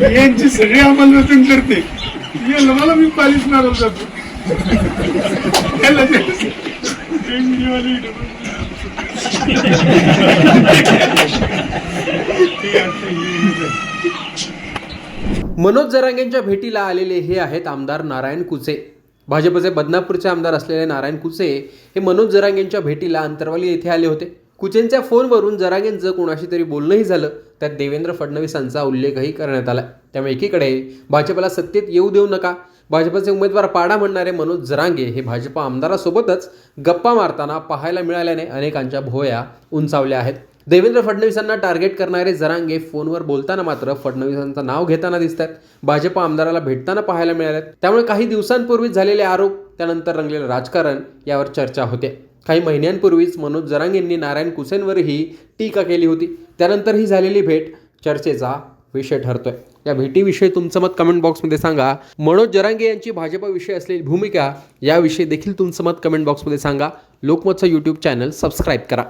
हे यांची सगळी अंमलबजावणी करते. याला मला मी पालिश मारत जातो. याला मनोज जरांगेंच्या भेटीला आलेले हे आहेत आमदार नारायण कुचे. भाजपचे बदनापूरचे आमदार असलेले नारायण कुचे हे मनोज जरांगेंच्या भेटीला अंतरवाली येथे आले होते. कुचेंच्या फोनवरून जरांगेंचं कोणाशी तरी बोलणंही झालं. त्यात देवेंद्र फडणवीसांचा उल्लेखही करण्यात आला. त्यामुळे एकीकडे भाजपला सत्तेत येऊ देऊ नका. भाजपचे उमेदवार पाडा म्हणणारे मनोज जरांगे हे भाजपा आमदारासोबतच गप्पा मारताना पाहायला मिळाल्याने अनेकांच्या भोया उंचावल्या आहेत. देवेंद्र फडणवीसांना टार्गेट करणारे जरांगे फोनवर बोलताना मात्र फडणवीसांचं नाव घेताना दिसत आहेत भाजप आमदाराला भेटताना पाहायला मिळाल्यात. त्यामुळे काही दिवसांपूर्वीच झालेले आरोप त्यानंतर रंगलेलं राजकारण यावर चर्चा होते. काही महिन्यांपूर्वीच मनोज जरांगेंनी नारायण कुसेंवरही टीका केली होती. त्यानंतर ही झालेली भेट चर्चेचा विषय ठरतोय. या भेटीविषयी तुमचं मत कमेंट बॉक्समध्ये सांगा. मनोज जरांगे यांची भाजपाविषयी असलेली भूमिका याविषयी देखील तुमचं मत कमेंट बॉक्समध्ये सांगा. लोकमतचं यूट्यूब चॅनल सबस्क्राईब करा.